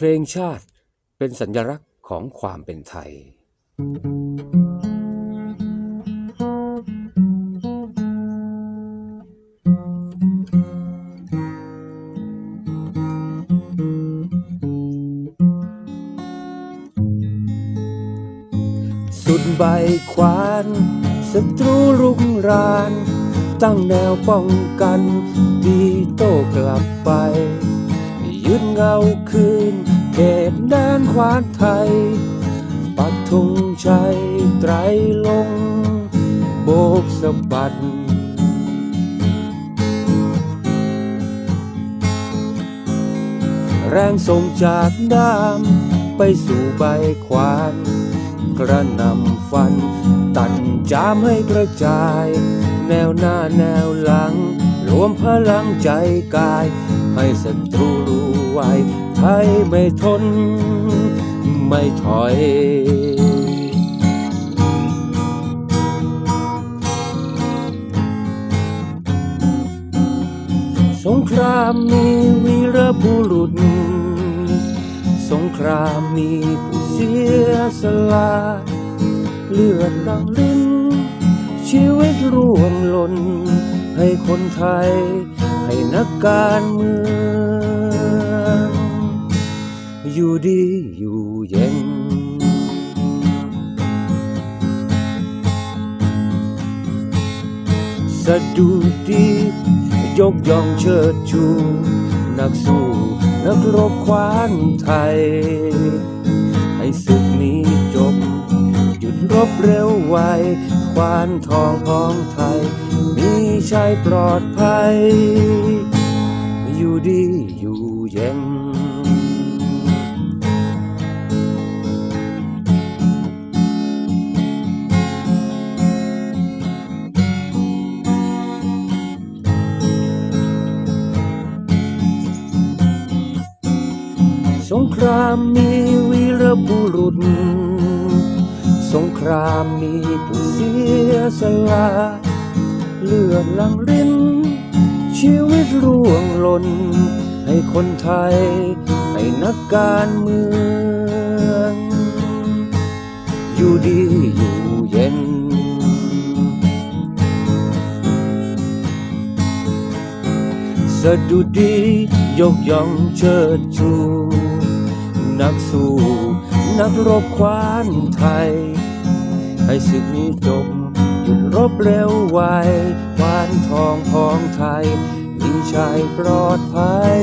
เพลงชาติเป็นสัญลักษณ์ของความเป็นไทย สุดใบควานศัตรูรุกราน ตั้งแนวป้องกันตีโต้กลับไป ยึดเงาคืน เขตแดนควานไทย ปักธงชัยไตรลง โบกสะบัด แรงส่งจากด้ามไปสู่ใบควาน กระนำฟัน ตัดจามให้กระจาย แนวหน้าแนวหลัง รวมพลังใจกาย ให้ศัตรูรู้ไว้ ไทยไม่ทน ไม่ถอยสงครามมีวีรบุรุษ สงครามมีผู้เสียสละเลือดหลังลิ้น ชีวิตร่วงหล่นให้คนไทย ให้นักการเมืองะดุดียกย่องเชิดชู นักสู้นักรบควานไทย ให้ศึกนี้จบ หยุดรบเร็วไว ควานทองพ้องไทย มีชัยปลอดภัย อยู่ดีอยู่เย็น สงครามมีวีรบุรุษ สงครามมีผู้เสียสละเลือดลังรินชีวิตร่วงหล่น ให้คนไทย ให้นักการเมือง อยู่ดีอยู่เย็น สะดุดียกย่องเชิดชู นักสู้ นักรบควานไทย ให้ศึกนี้จบหยุดรบเร็วไวควานทองพ้องไทยมีชายปลอดภัย